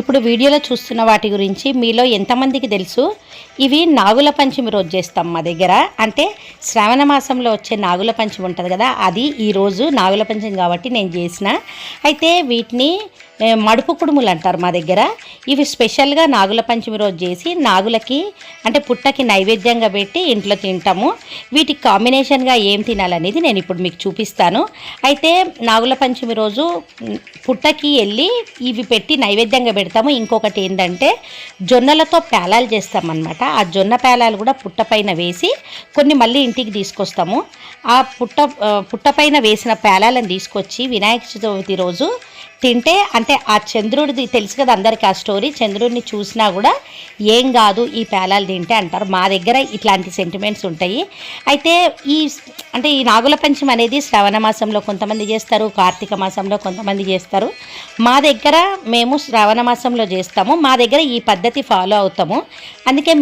ఇప్పుడు వీడియోలో చూస్తున్న వాటి గురించి మీలో ఎంతమందికి తెలుసు? ఇవి నాగుల పంచమి రోజు చేస్తాం మా దగ్గర. అంటే శ్రావణ మాసంలో వచ్చే నాగుల పంచమి ఉంటుంది కదా అది ఈరోజు నాగుల పంచమి కాబట్టి నేను చేసిన. అయితే వీటిని మడుపు కుడుములు అంటారు మా దగ్గర. ఇవి స్పెషల్గా నాగుల పంచమి రోజు చేసి నాగులకి అంటే పుట్టకి నైవేద్యంగా పెట్టి ఇంట్లో తింటాము. వీటికి కాంబినేషన్గా ఏం తినాలనేది నేను ఇప్పుడు మీకు చూపిస్తాను. అయితే నాగుల పంచమి రోజు పుట్టకి వెళ్ళి ఇవి పెట్టి నైవేద్యంగా పెడతాము. ఇంకొకటి ఏంటంటే జొన్నలతో పేలాలు చేస్తామన్నమాట. ఆ జొన్న పేలాలు కూడా పుట్టపైన వేసి కొన్ని మళ్ళీ ఇంటికి తీసుకొస్తాము. ఆ పుట్ట పుట్టపైన వేసిన పేలాలను తీసుకొచ్చి వినాయక చతుర్థి రోజు తింటే అంటే ఆ చంద్రుడిది తెలుసు కదా అందరికీ ఆ స్టోరీ చంద్రుడిని చూసినా కూడా ఏం కాదు ఈ పేలాలు తింటే అంటారు. మా దగ్గర ఇట్లాంటి సెంటిమెంట్స్ ఉంటాయి. అయితే ఈ అంటే ఈ నాగుల పంచమి అనేది శ్రవణ మాసంలో కొంతమంది చేస్తారు కార్తీక మాసంలో కొంతమంది చేస్తారు. మా దగ్గర మేము శ్రవణ మాసంలో చేస్తాము. మా దగ్గర ఈ పద్ధతి ఫాలో అవుతాము. అందుకే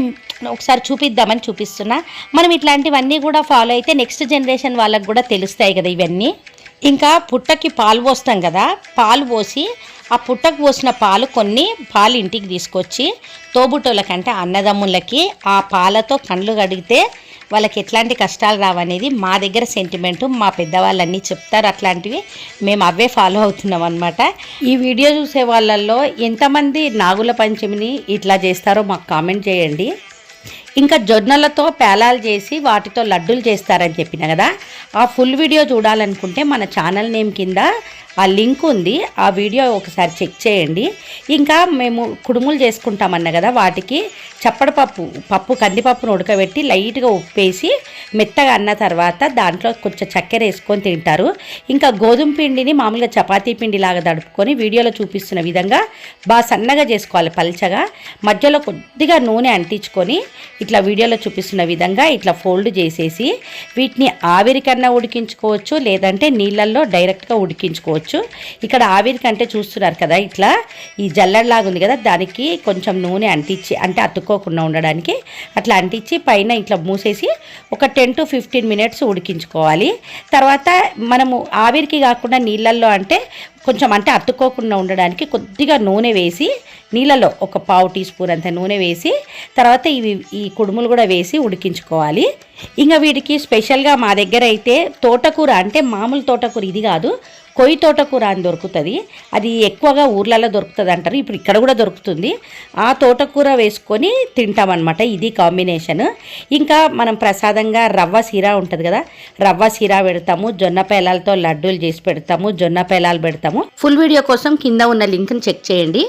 ఒకసారి చూపిద్దామని చూపిస్తున్నా. మనం ఇట్లాంటివన్నీ కూడా ఫాలో అయితే నెక్స్ట్ జనరేషన్ వాళ్ళకు కూడా తెలుస్తాయి కదా ఇవన్నీ. ఇంకా పుట్టకి పాలు పోస్తాం కదా పాలు పోసి ఆ పుట్టకు పోసిన పాలు కొన్ని పాలు ఇంటికి తీసుకొచ్చి తోబుట్టోళ్ళకంటే అన్నదమ్ములకి ఆ పాలతో కండ్లు కడిగితే వాళ్ళకి ఎట్లాంటి కష్టాలు రావనేది మా దగ్గర సెంటిమెంటు మా పెద్దవాళ్ళన్నీ చెప్తారు. అట్లాంటివి మేము అవే ఫాలో అవుతున్నాం అనమాట ఈ వీడియో చూసే వాళ్ళల్లో ఎంతమంది నాగుల పంచమిని ఇట్లా చేస్తారో మాకు కామెంట్ చేయండి. ఇంకా జొన్నలతో పేలాలు చేసి వాటితో లడ్డూలు చేస్తారని చెప్పిన కదా. ఆ ఫుల్ వీడియో చూడాలనుకుంటే మన ఛానల్ నేమ్ కింద ఆ లింక్ ఉంది ఆ వీడియో ఒకసారి చెక్ చేయండి. ఇంకా మేము కుడుములు చేసుకుంటామన్న కదా వాటికి చప్పడపప్పు పప్పు పప్పు కందిపప్పును ఉడకబెట్టి లైట్గా ఉప్పేసి మెత్తగా అన్న తర్వాత దాంట్లో కొంచెం చక్కెర వేసుకొని తింటారు. ఇంకా గోధుమ పిండిని మామూలుగా చపాతీ పిండి లాగా దడుపుకొని వీడియోలో చూపిస్తున్న విధంగా బాగా సన్నగా చేసుకోవాలి పల్చగా. మధ్యలో కొద్దిగా నూనె అంటించుకొని ఇట్లా వీడియోలో చూపిస్తున్న విధంగా ఇట్లా ఫోల్డ్ చేసేసి వీటిని ఆవిరి కన్నా ఉడికించుకోవచ్చు లేదంటే నీళ్ళల్లో డైరెక్ట్గా ఉడికించుకోవచ్చు. ఇక్కడ ఆవిరి కంటే చూస్తున్నారు కదా ఇట్లా. ఈ జల్లెడలాగా ఉంది కదా దానికి కొంచెం నూనె అంటించి అంటే అతుక్కోకుండా ఉండడానికి అట్లా అంటించి పైన ఇట్లా మూసేసి ఒక టెన్ టు ఫిఫ్టీన్ మినిట్స్ ఉడికించుకోవాలి. తర్వాత మనము ఆవిరికి కాకుండా నీళ్ళల్లో అంటే కొంచెం అంటే అతుక్కోకుండా ఉండడానికి కొద్దిగా నూనె వేసి నీళ్ళలో ఒక పావు టీ స్పూన్ అంత నూనె వేసి తర్వాత ఇవి ఈ కుడుములు కూడా వేసి ఉడికించుకోవాలి. ఇంకా వీటికి స్పెషల్గా మా దగ్గర అయితే తోటకూర అంటే మామూలు తోటకూర ఇది కాదు. కొయ్యి తోటకూర అని దొరుకుతుంది. అది ఎక్కువగా ఊర్లలో దొరుకుతుంది అంటారు. ఇప్పుడు ఇక్కడ కూడా దొరుకుతుంది. ఆ తోటకూర వేసుకొని తింటామన్నమాట. ఇది కాంబినేషన్. ఇంకా మనం ప్రసాదంగా రవ్వ సీరా ఉంటుంది కదా రవ్వ సీరా పెడతాము. జొన్న పేలాలతో లడ్డూలు చేసి పెడతాము. జొన్న పేలాలు పెడతాము. ఫుల్ వీడియో కోసం కింద ఉన్న లింక్ని చెక్ చేయండి.